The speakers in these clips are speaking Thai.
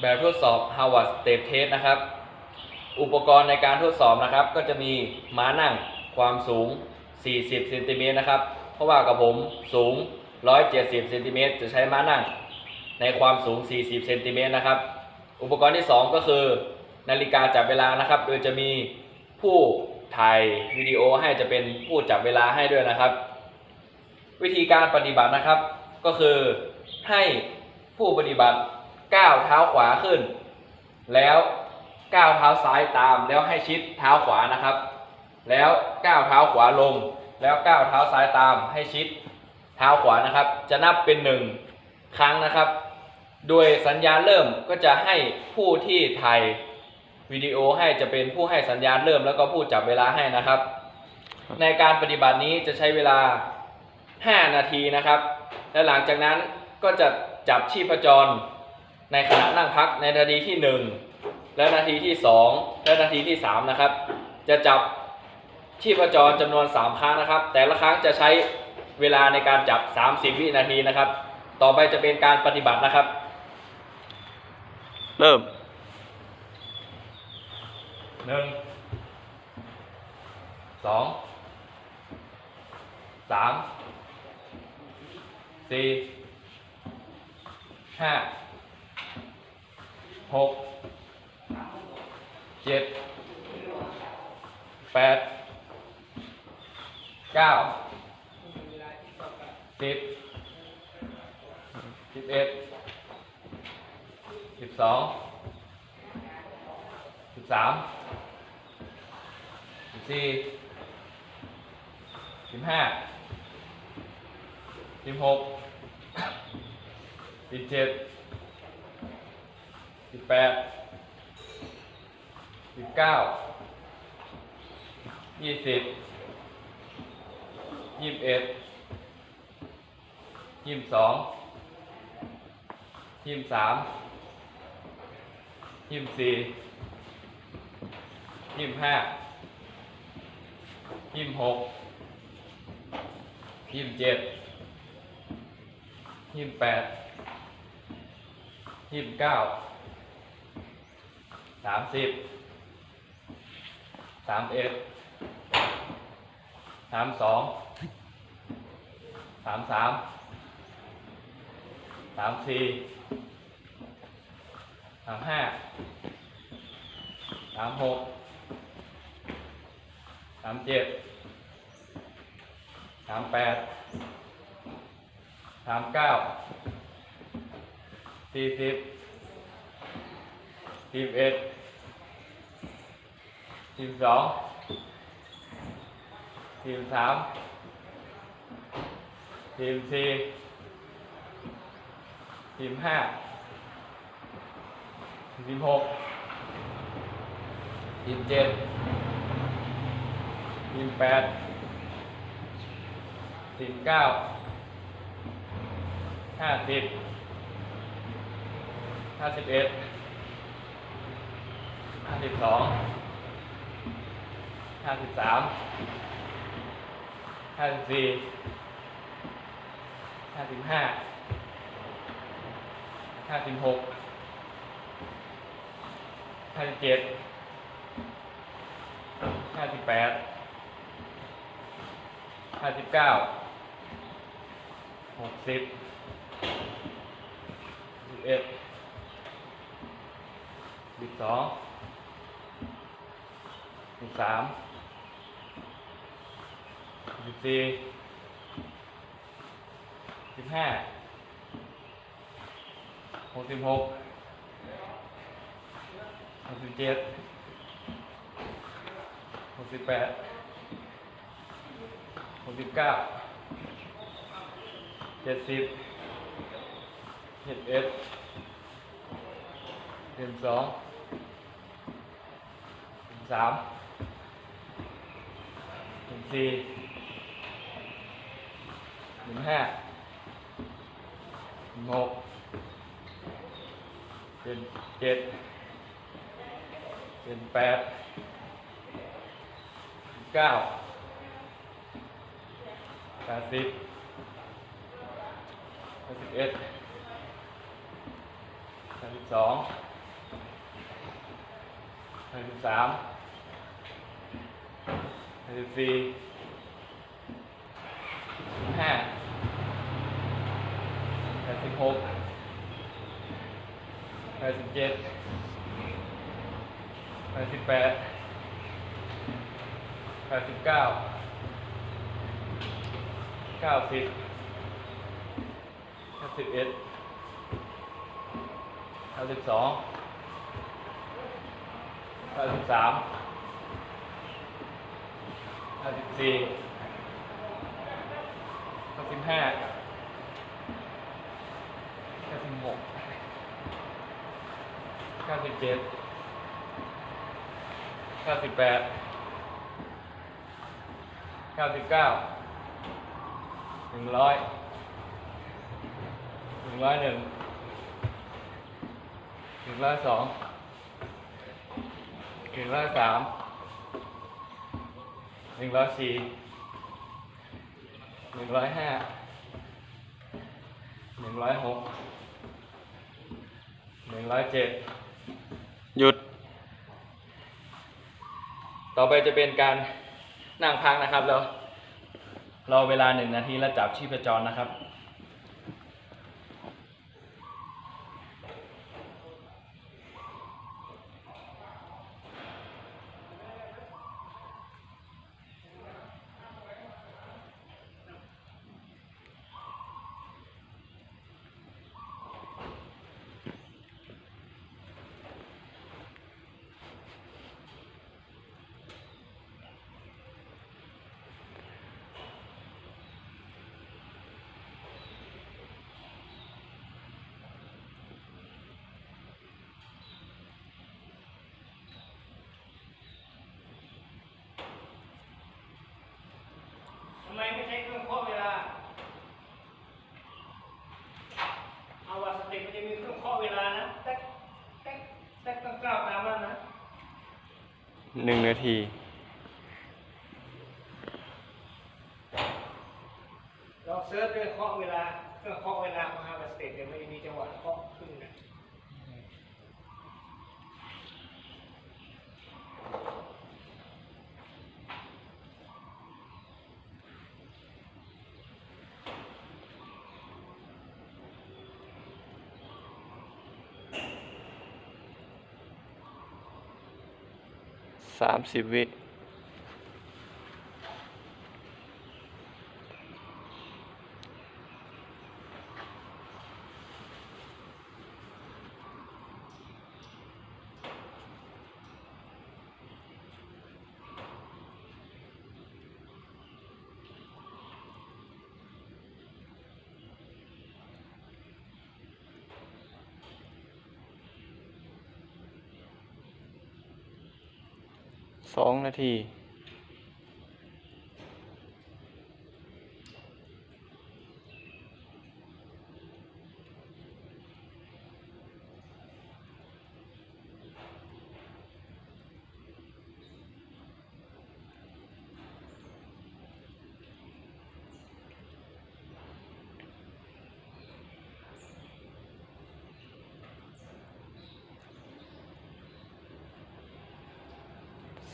แบบทดสอบ Harvard Step Test นะครับ อุปกรณ์ในการทดสอบนะครับ ก็จะมีม้านั่งความสูง 40เซนติเมตรนะครับ เพราะว่ากับผมสูง 170เซนติเมตรจะใช้ม้านั่ง ในความสูง 40เซนติเมตรนะครับ อุปกรณ์ที่ 2 ก็คือนาฬิกาจับเวลานะครับ โดยจะมีผู้ถ่ายวิดีโอให้จะเป็นผู้จับเวลาให้ด้วยนะครับ วิธีการปฏิบัตินะครับ ก็คือให้ผู้ปฏิบัติ ก้าวเท้าขวาขึ้น แล้วก้าวเท้าซ้ายตาม แล้วให้ชิดเท้าขวานะครับ แล้วก้าวเท้าขวาลง แล้วก้าวเท้าซ้ายตาม ให้ชิดเท้าขวานะครับ จะนับเป็นหนึ่งครั้งนะครับ โดยสัญญาณเริ่มก็จะให้ผู้ที่ถ่ายวิดีโอให้จะเป็นผู้ให้สัญญาณเริ่มแล้วก็ผู้จับเวลาให้นะครับ ในการปฏิบัตินี้จะใช้เวลา 5 นาทีนะครับ และหลังจากนั้นก็จะจับชีพจร ในขณะนั่งพักในนาทีที่ 1 และนาทีที่ 2 และนาทีที่ 3 นะครับ จะจับชีพจรจำนวน 3 ครั้งนะครับ แต่ละครั้งจะใช้เวลาในการจับ 30 วินาทีนะครับ ต่อไปจะเป็นการปฏิบัตินะครับ เริ่มหนึ่งสองสามสี่ หกเจ็ดแปดเก้าสิบสิบเอ็ดสิบสองสิบสามสิบสี่สิบห้าสิบหกสิบเจ็ด สิบแปดสิบเก้ายี่สิบยี่สิบเอ็ดยี่สิบสองยี่สิบสามยี่สิบสี่ยี่สิบห้ายี่สิบหกยี่สิบเจ็ดยี่สิบแปดยี่สิบเก้า สามสิบสามเอ็ดสามสองสามสามสามสี่สามห้าสามหกสามเจ็ดสามแปดสามเก้าสี่สิบ สิบเอ็ดสี่สิบสองสี่สิบสามสี่สิบสี่สิบห้าสิบหกยี่สิบเจ็ดยี่สิบแปดสี่สิบเก้าห้าสิบห้าสิบเอ็ด ห้าสิบสองห้าสิบสามห้าสิบสี่ห้าสิบห้าห้าสิบหกห้าสิบเจ็ดห้าสิบแปดห้าสิบเก้าหกสิบสิบเอ็ดสิบสอง สิบสามสิบสี่สิบห้าหกสิบหกหกสิบเจ็ดหกสิบแปดหกสิบเก้าเจ็ดสิบเจ็ดเอ็ดเจ็ดสองเจ็ดสาม สี่เจ็ดห้าเจ็ดหกเจ็ดเจ็ดเจ็ดแปดเก้าแปดสิบแปดสิบเอ็ดแปดสิบสองแปดสิบสาม สิบสี่ห้าแปดสิบหกแปดสิบเจ็ดแปดสิบแปดแปดสิบเก้าเก้าสิบเก้าสิบเอ็ดเก้าสิบสองเก้าสิบสาม เก้าสิบสี่เก้าสิบห้าเก้าสิบหกเก้าสิบเจ็ดเก้าสิบแปดเก้าสิบเก้าหนึ่งร้อยหนึ่งร้อยหนึ่งหนึ่งร้อยสองหนึ่งร้อยสาม หนึ่งร้อยสี่หนึ่งร้อยห้าหนึ่งร้อยหกหนึ่งร้อยเจ็ดหยุด ต่อไปจะเป็นการนั่งพักนะครับแล้วรอเวลาหนึ่งนาทีแล้วจับชีพจรนะครับ มไม่ใช้เครื่องเคาะเวลา เอาวัสติมันจะมีเครื่องเคาะเวลานะแต๊กแต๊กแต๊กต้องกล้าวตามนั้นนะหนึ่งนาที เราเซิร์ชเครื่องเคาะเวลา เครื่องเคาะเวลาของฮาร์วาสเตทเดี๋ยวมันจะมีจังหวะเคาะขึ้นนะ สามสิบวิ สองนาที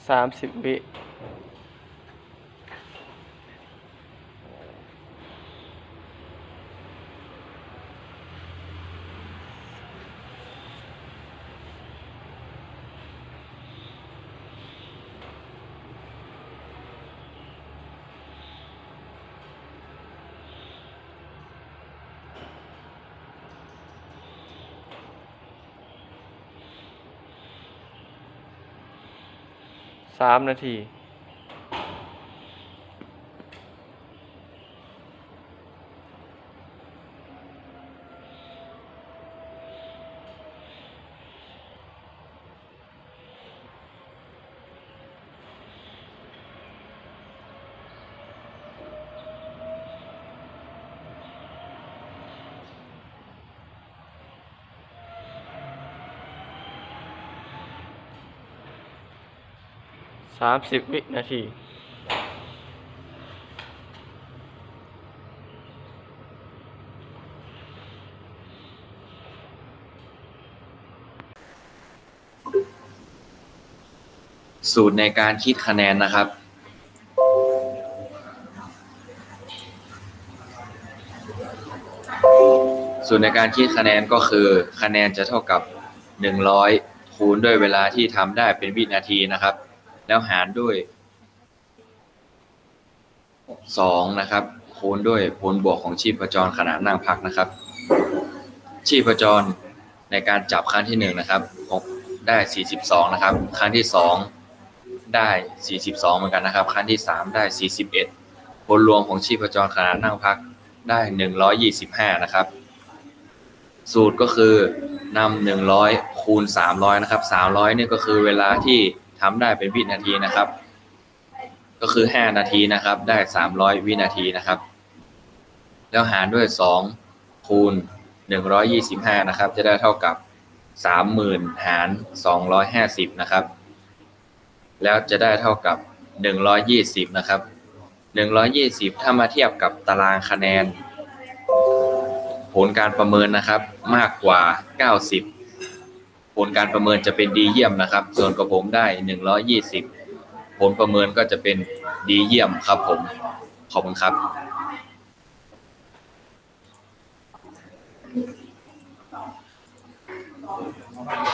สามสิบวิ สามนาที สามสิบวินาที สูตรในการคิดคะแนนนะครับ สูตรในการคิดคะแนนก็คือคะแนนจะเท่ากับ 100 คูณด้วยเวลาที่ทำได้เป็นวินาทีนะครับ แล้วหารด้วย2นะครับ คูณด้วยผลบวกของชีพจรขณะนั่งพักนะครับ ชีพจรในการจับครั้งที่1นะครับของได้ 42 นะครับ ครั้งที่ 2 ได้ 42 เหมือนกันนะครับ ครั้งที่ 3 ได้ 41 ผลรวมของชีพจรขณะนั่งพักได้ 125 นะครับ สูตรก็คือนำ100 คูณ 300 นะครับ 300นี่ก็คือเวลาที่ ทำได้เป็นวินาทีนะครับ ก็คือ5นาทีนะครับ ได้300วินาทีนะครับ แล้วหารด้วย2คูณ125นะครับ จะได้เท่ากับ30,000หาร250นะครับ แล้วจะได้เท่ากับ120นะครับ120ถ้ามาเทียบกับตารางคะแนน ผลการประเมินนะครับมากกว่า90 ผลการประเมินจะเป็นดีเยี่ยมนะครับ ส่วนกับผมได้ 120 ผลประเมินก็จะเป็นดีเยี่ยมครับผม ขอบคุณครับ